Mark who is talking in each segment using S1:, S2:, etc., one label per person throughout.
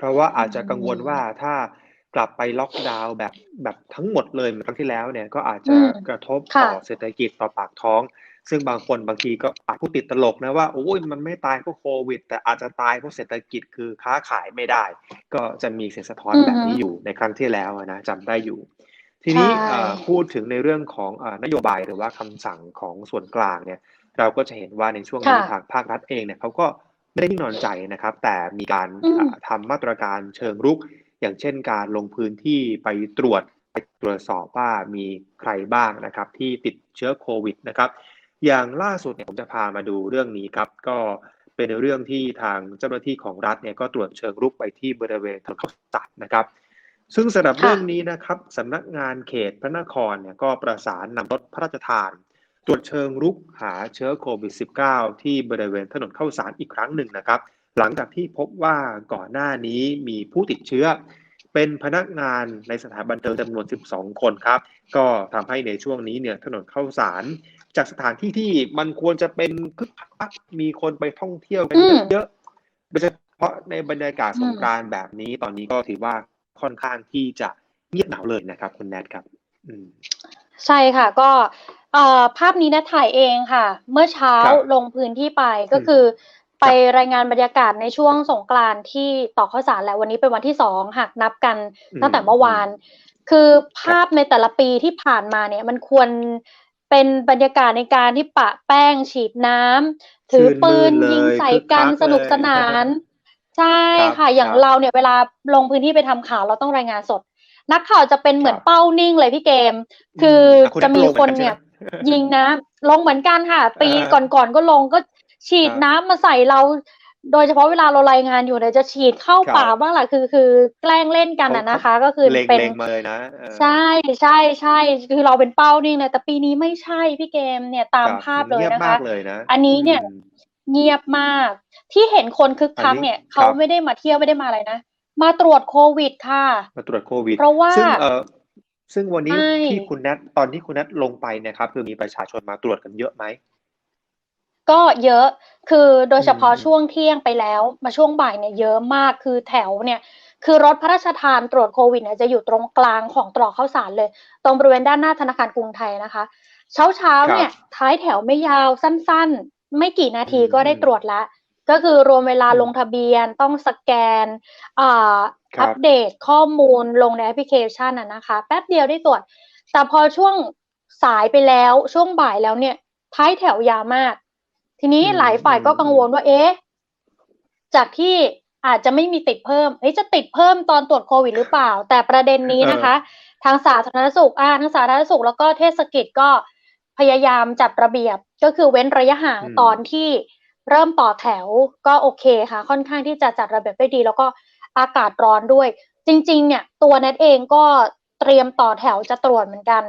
S1: เพราะว่า
S2: อื
S1: อาจจะกังวลว่า
S2: ม
S1: ถ้ากลับไปล็อกดาวน์แบบแบบทั้งหมดเลยเหมือนครั้งที่แล้วเนี่ยก็อาจ
S2: อื
S1: จะ
S2: ม
S1: กระทบ
S2: ค่
S1: ต่อะเศรษฐกิจต่อปากท้อง ซึ่งบางคนบางทีก็อาจพูดติดตลกนะว่าโอ๊ยมันไม่ตายเพราะโควิด แต่อาจจะตายเพราะเศรษฐกิจคือค้าขายไม่ได้ ก็จะมีเสียงสะท้อน
S2: อือฮ
S1: แบบึนี้อยู่ในครั้งที่แล้วอะนะจำได้อยู่ ที
S2: ใช
S1: นี้อ่า่พูดถึงในเรื่องของอ่านโยบายหรือว่าคำสั่งของส่วนกลางเนี่ยเราก็จะเห็นว่าในช่วง
S2: ค
S1: น่ี้ะทางภาครัฐเองเนี่ยเขาก็ ไม่ได้นิ่งนอนใจนะครับ แต่มีการอ่
S2: อืมา
S1: ทำมาตรการเชิงรุก อย่างเช่นการลงพื้นที่ไปตรวจไปตรวจสอบว่ามีใครบ้างนะครับ ที่ติดเชื้อโควิดนะครับ อย่างล่าสุดเนี่ยผมจะพามาดูเรื่องนี้ครับ ก็เป็นเรื่องที่ทางเจ้าหน้าที่ของรัฐเนี่ยก็ตรวจเชิงรุกไปที่บริเวณถนนข้าวสารนะครับ ซึ่งสำหรับ
S2: ค
S1: เร่ื่องะนี้นะครับสำนักงานเขตพระนครเนี่ยก็ประสานนำรถพระราชทานต รวจเชิงรุกหาเชื้อโควิด -19 ที่บริเวณถนนข้าวสารอีกครั้งหนึ่งนะครับ หลังจากที่พบว่าก่อนหน้านี้มีผู้ติดเชื้อ เป็นพนักงานในสถานบันเทิงจำนวน 12 คนครับ ก็ทำให้ในช่วงนี้เนี่ยถนนข้าวสารจากสถานที่ที่มันควรจะเป็นคึกคักมีคนไปท่องเที่ยวกั
S2: อ
S1: นื
S2: ม
S1: เยอะๆโดยเฉพาะในบรรยากาศ
S2: อืม
S1: สงกรานต์แบบนี้ตอนนี้ก็ถือว่าค่อนข้างที่จะเงียบเหงาเลยนะครับ คุณ Nat ครับอืม
S2: ใช่ค่ะก็ เอ่อภาพนี้ Nat ถ่ายเองค่ะ เมื่อเช้า
S1: ครับ
S2: ลงพื้นที่ไป
S1: อ
S2: ก็ื
S1: ม
S2: คือไป
S1: ครับ
S2: รายงานบรรยากาศในช่วงสงกรานต์ที่ตอกข้าวสารแหละวันนี้เป็นวันที่2หากนับกัน
S1: อื
S2: ตั้งแต่เมื่อว
S1: มา
S2: น
S1: ๆ
S2: คือภ
S1: ครับา
S2: พในแต่ละปีที่ผ่านมาเนี่ยมันควรเป็นบรรยากาศในการที่ปะแป้งฉีดน้ำถ
S1: ชื
S2: อื่
S1: น
S2: ป
S1: มืื่
S2: น
S1: นเล
S2: ยิง
S1: ย
S2: ใส่ก
S1: คึกคัั
S2: น
S1: ก
S2: สนุก
S1: เลย
S2: สนาน ใช่
S1: ครับ
S2: ค่ะอย่า
S1: ครับ
S2: งเราเนี่ยเวลาลงพื้นที่ไปทำข่าวเราต้องรายงานสด นักข่าวจะเป็นเห
S1: คร
S2: มือนั
S1: บ
S2: เป้านิ่งเลยพี่เกม
S1: อื
S2: คือ
S1: มอ่าคุณ
S2: จะ
S1: Nat ก็
S2: มีคนเน
S1: ลงเหมือนกันใช่ไีหม?่
S2: ย ยิงน้ำลงเหมือนกันค่ะ
S1: อ
S2: ปะี
S1: ฮะ
S2: ก่อนๆก็ลงก็ฉีด
S1: ครับ
S2: น้ำมาใส่เรา โดยเฉพาะเวลาเรารายงานอยู่เนี่ยจะฉีดเข้า
S1: คร
S2: ปัาก
S1: บ
S2: บ้างแหละคือคือแกล้งเล่นกั
S1: เข
S2: นาอะ
S1: เข
S2: นาะคะ ก็คือ
S1: เล
S2: เป็น็
S1: งๆมาเลยนะเอ
S2: ใช
S1: อ่
S2: ๆๆคือเราเป็นเป้านิ่งเลยแต่ปีนี้ไม่ใช่พี่เกมเนี่ยตา
S1: ครับ
S2: มภา
S1: ม
S2: พั
S1: น
S2: เล
S1: เงียบม
S2: ยนะคาะ
S1: กเลยนะ
S2: อันน
S1: อืี้
S2: เนี่ย
S1: ม
S2: เงียบมากที่เห็นคนคึก
S1: อันนี้
S2: คักเนี่ยเข
S1: คารับ
S2: ไม่ได้มาเที่ยวไม่ได้มาอะไรนะมาตรวจโควิดค่ะ
S1: มาตรวจโควิ
S2: เดพราะว่า
S1: ซึ่งเอ่อซึ่งวัน
S2: ใช
S1: นี้ที่่คุณ Nat ตอนที่คุณ Nat ลงไปเนี่ยครับ คือมีประชาชนมาตรวจกันเยอะไหม?
S2: ก็เยอะ คือโด
S1: อื
S2: ยเฉพาะ
S1: ม
S2: ช่วง
S1: ๆ
S2: เที่ยงไปแล้ว มาช่วงบ่ายเนี่ยเยอะมาก คือแถวเนี่ย คือรถพระราชทานตรวจโควิดเนี่ยจะอยู่ตรงกลางของตรอกข้าวสารเลย ตรงบริเวณด้านหน้าธนาคารกรุงไทยนะคะ เช้า
S1: ค
S2: ๆ
S1: ร
S2: เนัี่
S1: บ
S2: ยท้ายแถวไม่ยาวสั้นๆ ไม่กี่นา
S1: อื
S2: ทีก็ได้
S1: มๆ
S2: ตรวจแล้วก็คือรวมเวลา
S1: อืม
S2: ลงทะเบียนต้องสแกนอ่า
S1: คร
S2: อััป
S1: บ
S2: เดตข้อมูลลงในแอปพลิเคชันอะนะคะ แป๊บเดียวได้ตรวจ แต่พอช่วงสายไปแล้วช่วงบ่ายแล้วเนี่ย ท้ายแถวยาวมาก ทีนี
S1: อื้
S2: หลายฝ่ายก็กังว
S1: มๆๆ
S2: ลว่า เอ๊ะ จากที่อาจจะไม่มีติดเพิ่มเอ๊ะจะติดเพิ่มตอนตรวจโควิดหรือเปล่า?แต่ประเด็นนี้
S1: เออ
S2: นะคะ ทางสาธารณสุขอาทางสาธารณสุขแล้วก็เทศกิจก็พยายามจัดระเบียบก็คือเว้นระยะห่างตอน
S1: อืม
S2: ที่เริ่มต่อแถวก็โอเคค่ะ ค่อนข้างที่จะจัดระเบียบได้ดี แล้วก็ อากาศร้อนด้วย จริง ๆ เนี่ยตัว Nat เองก็เตรียมต่อแถวจะตรวจเหมือนกัน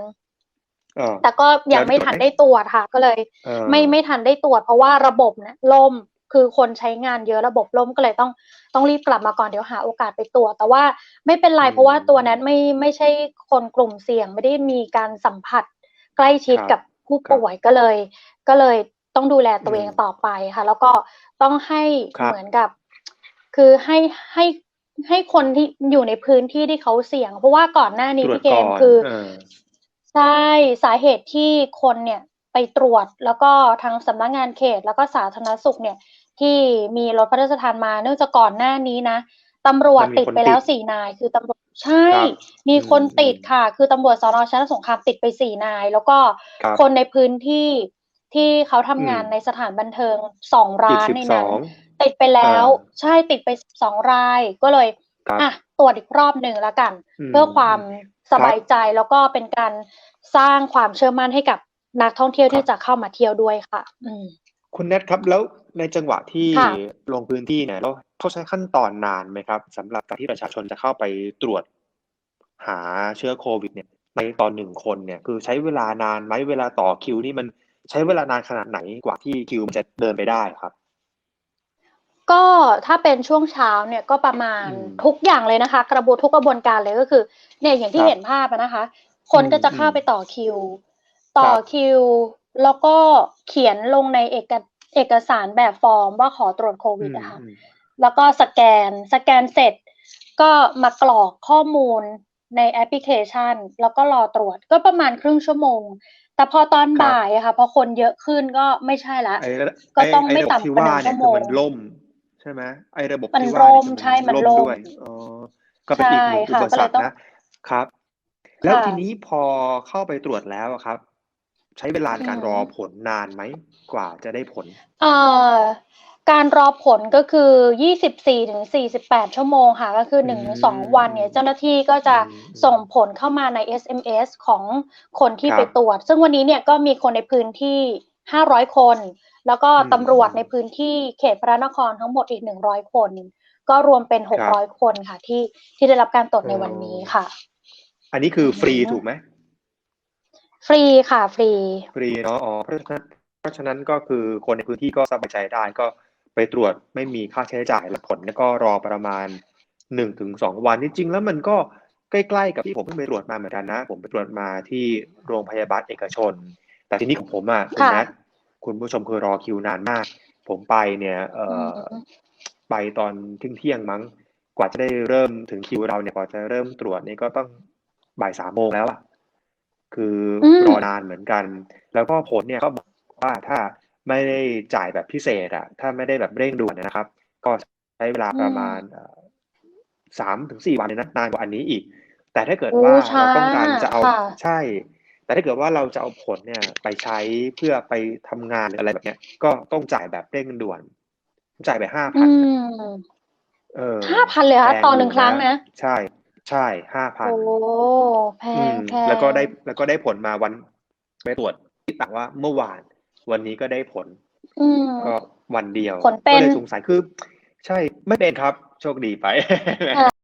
S1: อ้อ
S2: แต่ก็
S1: แล
S2: ย้ั
S1: ว
S2: ง
S1: ไได
S2: ม้่
S1: ตรว
S2: ท
S1: จัไนหม?
S2: ได้ตรวจค่ะ ก็เลย
S1: เอ
S2: ไม่ไม่
S1: อ
S2: ทันได้ตรวจ เพราะว่าระบบเนี่ยล่มคือคนใช้งานเยอะระบบล่มก็เลยต้องต้องรีบกลับมาก่อนเดี๋ยวหาโอกาสไปตรวจแต่ว่าไม่เป็นไร
S1: อื
S2: เพราะว่าตัว Nat
S1: ม
S2: ไม่ไม่ใช่คนกลุ่มเสี่ยง ไม่ได้มีการสัมผัสใกล้ชิ
S1: ครั
S2: ดกับผู้
S1: บ
S2: ป่วยก็เลย ก็เลยต้องดูแล
S1: อื
S2: ตัวเอง
S1: ม
S2: ต่อไปค่ะ แล้วก็ต้องให้
S1: คร
S2: เัหม
S1: บื
S2: อนกับ คือให้ให้ ให้คนที่อยู่ในพื้นที่ที่เขาเสี่ยง เพราะว่าก่อนหน้านี
S1: ต้
S2: พ
S1: รวจี่
S2: เกม
S1: ก่อน
S2: คือ
S1: เออ
S2: ใช่สาเหตุที่คนเนี่ยไปตรวจแล้วก็ทางสำนักงานเขต แล้วก็สาธารณสุขเนี่ย ที่มีรถพระราชทานมาเนื่องจากก่อนหน้านี้นะตำรว
S1: ม
S2: จั
S1: นมี
S2: ติดไปแล
S1: คนต้ิ
S2: ว
S1: ด
S2: 4นาย คือตำรวจใช่
S1: ครับ
S2: มี
S1: อื
S2: คนติด
S1: มๆ
S2: ค่ะ คือตำรวจสน.ชนะสงครามติดไป4นาย แล้วก็
S1: ครับ
S2: คนในพื้นที่ที่เขาท
S1: อืำ
S2: งานใน
S1: ม
S2: สถานบันเทิง2ร
S1: อี้กา
S2: นในนั้น
S1: 12
S2: ติดไปแล
S1: เอ้
S2: ว
S1: อ
S2: ใช่ติดไป12รายก็เลย
S1: ครั
S2: อ
S1: บะ
S2: ตรวจอีกรอบหนึ่งแล้วกัน
S1: อื
S2: เพื่อความ
S1: ม
S2: ส
S1: ๆคร
S2: บัาย
S1: บ
S2: ใจแล้วก็เป็นการสร้างความเชื่อมั่นให้กับนักท่องเที่ยวท
S1: ครีั่บ
S2: จะเข้ามาเที่ยวด้วยค่ะอืม
S1: คุณ Nat ครับแล้วในจังหวะที่
S2: ค่ะ
S1: ลงพื้นที่เนี่ยแล้วเขาใช้ขั้นตอนนานไหมครับ?สำหรับการที่ประชาชนจะเข้าไปตรวจหาเชื้อโควิด เนี่ย ในต่อ1คนเนี่ย คือใช้เวลานานไหม?เวลาต่อคิวนี่มันใช้เวลานานขนาดไหน?กว่าที่คิวมันจะเดินไปได้อะครับ
S2: ก็ถ้าเป็นช่วงเช้าเนี่ยก็ประมาณ
S1: อืม
S2: ทุกอย่างเลยนะคะ กระบวนทุกกระบวนการเลยก็คือ เนี่ยอย่างท
S1: คี่รั
S2: เบห็นภาพอะนะคะค
S1: อื
S2: นก็จะเข้า
S1: ม
S2: ไป
S1: ๆ
S2: ต่อคิวต
S1: ค่ร
S2: อั
S1: บ
S2: คิว แล้วก็เขียนลงในเอกเอกสารแบบฟอร์มว่าขอตรวจโค
S1: อ
S2: วืิดอะค่ะ
S1: มๆ
S2: แล้วก็สแกนสแกนเสร็จ ก็มากรอกข้อมูลในแอปพลิเคชัน แล้วก็รอตรวจก็ประมาณครึ่งชั่วโมง แต่พอตอน
S1: ครับ
S2: บ่ายอะค่ะพอคนเยอะขึ้นก็ไม่ใช่ละ
S1: ไอ้
S2: ก็ต้อง
S1: ไอ้
S2: ไม่
S1: ระบบ
S2: ต่ำ
S1: ที่
S2: กว่า
S1: ว่า
S2: หนึ่ง
S1: เนี่ย
S2: ชั่วโมง
S1: คือมันล่ม ใช่ไหมไอ้ระบบ
S2: มัน
S1: ที่
S2: ร่
S1: ว่าเนี่ย
S2: ม
S1: คือ
S2: ใช่มัน
S1: ล่ม
S2: ล่ม
S1: ด้วยอ๋อก็เป็นอีกหนึ่ง
S2: ใช่
S1: อุ
S2: ค่ะ
S1: ป
S2: ก็
S1: ส
S2: เล
S1: ร
S2: ย
S1: รค
S2: ต้อง
S1: นะครับ แล้ว
S2: ค่ะ
S1: ทีนี้พอเข้าไปตรวจแล้วอะครับ ใช้เวลาใน
S2: อื
S1: การรอ
S2: ม
S1: ผลนานไหมกว่าจะได้ผล
S2: เอ่อการรอผลก็คือ 24ถึง48 ชั่วโมงค่ะ ก็คือ
S1: อื
S2: 1-2วันเนี่ย
S1: ม
S2: เจ้าหน้าที่ก็
S1: อื
S2: จะ
S1: มอื
S2: ส่ง
S1: ม
S2: ผลเข้ามาใน SMS ของคนที่
S1: ค
S2: ไป
S1: รับ
S2: ตรวจ ซึ่งวันนี้เนี่ยก็มีคนในพื้นที่ 500 คน แล้วก็
S1: อืม
S2: ตำรวจ
S1: อื
S2: ใน
S1: ม
S2: พื้นที่เขตพระนครทั้งหมดอีก100คน ก็รวมเป็น
S1: ครับ
S2: 600คนค่ะ ที่ที่ได้รับการตรวจ
S1: อ๋อ
S2: ในวันนี้ค่ะ
S1: อันนี้คือ
S2: อือ
S1: ฟรี
S2: ฮึ
S1: ถูกไหม
S2: ฟรีค่ะฟรี
S1: ฟรีเนาะอ๋อเพราะฉะนั้นเพราะฉะนั้นก็คือคนในพื้นที่ก็สบายใจได้ก็ไปตรวจไม่มีค่าใช้จ่ายและผลเนี่ยก็รอประมาณหนึ่งถึงสองวันจริงๆแล้วมันก็ใกล้ๆกับที่ผมเพิ่งไปตรวจมาเหมือนกันนะ ผมไปตรวจมาที่โรงพยาบาลเอกชน แต่ทีนี้ของผมอะคุณ
S2: ค่ะ
S1: แนท คุณผู้ชมคือรอคิวนานมาก ผมไปเนี่ยเอ่
S2: อื
S1: อ
S2: ม
S1: ไปตอนเที่ยงๆมั้ง กว่าจะได้เริ่มถึงคิวเราเนี่ยกว่าจะเริ่มตรวจนี่ก็ต้องบ่ายสามโมงแล้วอะคือ
S2: อืม
S1: รอนานเหมือนกัน แล้วก็ผลเนี่ยก็บอกว่าถ้าไม่ได้จ่ายแบบพิเศษอะถ้าไม่ได้แบบเร่งด่วนนะครับ ก็ใช้เวลา
S2: อื
S1: ประ
S2: ม
S1: มาณสามถึงสี่วันเลยนะนานกว่าอันนี้อีก แต่ถ้าเกิด
S2: โอ้
S1: ว่า
S2: ช้า
S1: เราต้องการจะเอา
S2: ค่ะ
S1: ใช่ แต่ถ้าเกิดว่าเราจะเอาผลเนี่ยไปใช้เพื่อไปทำงานหรืออะไรแบบเนี้ย ก็ต้องจ่ายแบบเร่งด่วน จ่ายไปห้า
S2: อื
S1: พัน
S2: ม
S1: เออ
S2: 5,000เลยเหรอ
S1: แพ
S2: คะ
S1: ง
S2: ต่อ
S1: อ
S2: หนึ่
S1: ยู่
S2: งครั้
S1: นะ
S2: งนะ
S1: ใช่ ใช่ห้าพั
S2: โอ้
S1: น
S2: แพ
S1: อื
S2: ง
S1: ม
S2: แพ
S1: แล้วก็ได้
S2: ง
S1: แล้วก็ได้ผลมาวันไปตรวจที่ต่างว่าเมื่อวาน วันนี้ก็ได้ผล
S2: อืม
S1: ก็วันเดียว
S2: ผลเป็
S1: ก็
S2: น
S1: เลยสงสัยคือ ใช่ไม่เป็นครับ โชคดีไป
S2: ค่ะ